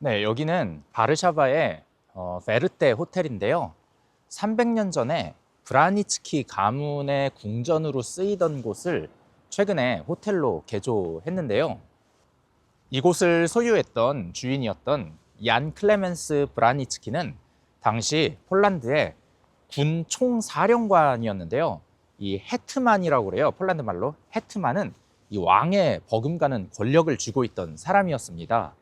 네, 여기는 바르샤바의 어, 베르테 호텔인데요. 300년 전에 브라니츠키 가문의 궁전으로 쓰이던 곳을 최근에 호텔로 개조했는데요. 이곳을 소유했던 주인이었던 얀 클레멘스 브라니츠키는 당시 폴란드의 군 총사령관이었는데요. 이 헤트만이라고 그래요. 폴란드 말로. 헤트만은 이 왕의 버금가는 권력을 쥐고 있던 사람이었습니다.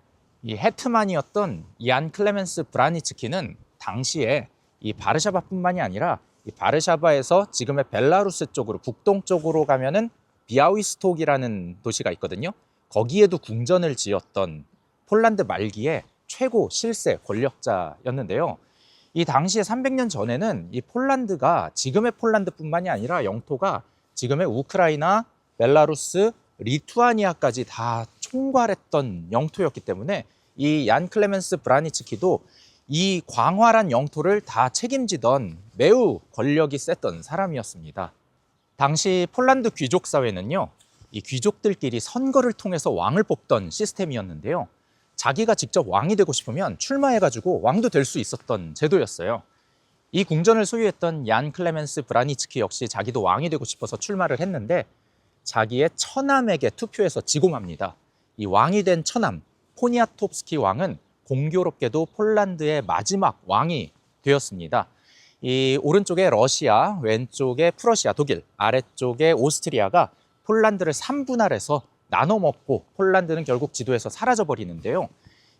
이 헤트만이었던 얀 클레멘스 브라니츠키는 당시에 이 바르샤바뿐만이 아니라 이 바르샤바에서 지금의 벨라루스 쪽으로 북동 쪽으로 가면은 비아위스톡이라는 도시가 있거든요. 거기에도 궁전을 지었던 폴란드 말기의 최고 실세 권력자였는데요. 이 당시에 300년 전에는 이 폴란드가 지금의 폴란드뿐만이 아니라 영토가 지금의 우크라이나, 벨라루스, 리투아니아까지 다 총괄했던 영토였기 때문에 이 얀 클레멘스 브라니츠키도 이 광활한 영토를 다 책임지던 매우 권력이 셌던 사람이었습니다. 당시 폴란드 귀족 사회는요, 이 귀족들끼리 선거를 통해서 왕을 뽑던 시스템이었는데요. 자기가 직접 왕이 되고 싶으면 출마해가지고 왕도 될 수 있었던 제도였어요. 이 궁전을 소유했던 얀 클레멘스 브라니츠키 역시 자기도 왕이 되고 싶어서 출마를 했는데 자기의 처남에게 투표해서 지고 맙니다. 이 왕이 된 처남 포니아톱스키 왕은 공교롭게도 폴란드의 마지막 왕이 되었습니다. 이 오른쪽에 러시아, 왼쪽에 프러시아, 독일, 아래쪽에 오스트리아가 폴란드를 3분할해서 나눠 먹고 폴란드는 결국 지도에서 사라져 버리는데요.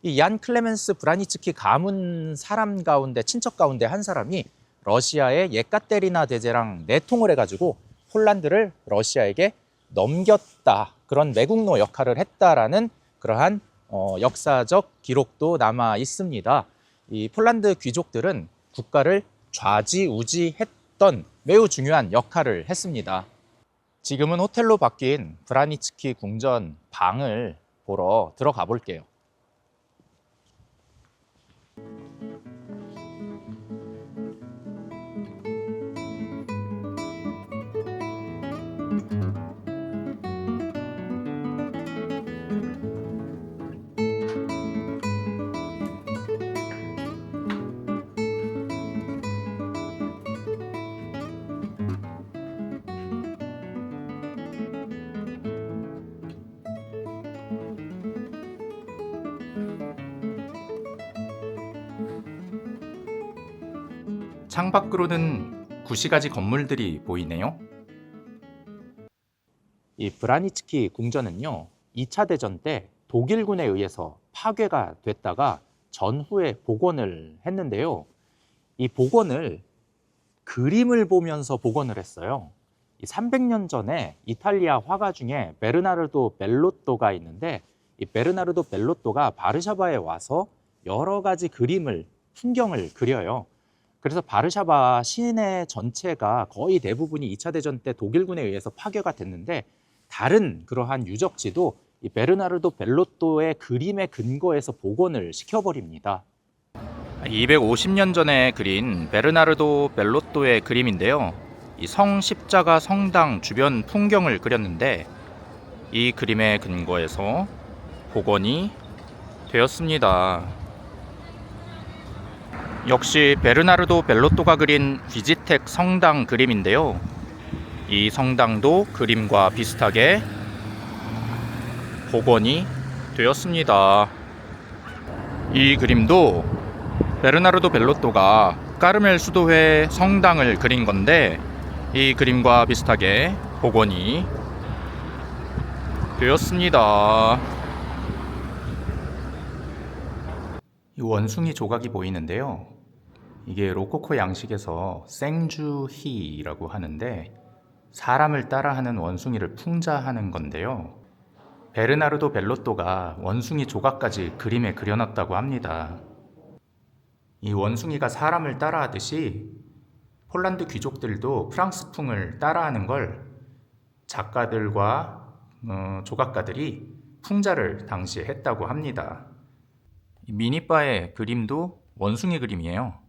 이 얀 클레멘스 브라니츠키 가문 사람 가운데 친척 가운데 한 사람이 러시아의 예카테리나 대제랑 내통을 해가지고 폴란드를 러시아에게 넘겼다 그런 매국노 역할을 했다라는 그러한 어, 역사적 기록도 남아 있습니다. 이 폴란드 귀족들은 국가를 좌지우지했던 매우 중요한 역할을 했습니다. 지금은 호텔로 바뀐 브라니츠키 궁전 방을 보러 들어가 볼게요. 창밖으로는 구시가지 건물들이 보이네요. 이 브라니츠키 궁전은요, 2차 대전 때 독일군에 의해서 파괴가 됐다가 전후에 복원을 했는데요. 이 복원을 그림을 보면서 복원을 했어요. 이 300년 전에 이탈리아 화가 중에 베르나르도 벨로또가 있는데 이 베르나르도 벨로또가 바르샤바에 와서 여러 가지 그림을 풍경을 그려요. 그래서 바르샤바 시내 전체가 거의 대부분이 2차 대전 때 독일군에 의해서 파괴가 됐는데 다른 그러한 유적지도 이 베르나르도 벨로또의 그림에 근거해서 복원을 시켜버립니다. 250년 전에 그린 베르나르도 벨로또의 그림인데요. 이 성 십자가 성당 주변 풍경을 그렸는데 이 그림에 근거해서 복원이 되었습니다. 역시 베르나르도 벨로또가 그린 비지텍 성당 그림인데요. 이 성당도 그림과 비슷하게 복원이 되었습니다. 이 그림도 베르나르도 벨로또가 까르멜 수도회 성당을 그린 건데 이 그림과 비슷하게 복원이 되었습니다. 이 원숭이 조각이 보이는데요. 이게 로코코 양식에서 생주희라고 하는데 사람을 따라하는 원숭이를 풍자하는 건데요. 베르나르도 벨로또가 원숭이 조각까지 그림에 그려놨다고 합니다. 이 원숭이가 사람을 따라하듯이 폴란드 귀족들도 프랑스풍을 따라하는 걸 작가들과 어, 조각가들이 풍자를 당시에 했다고 합니다. 이 미니바의 그림도 원숭이 그림이에요.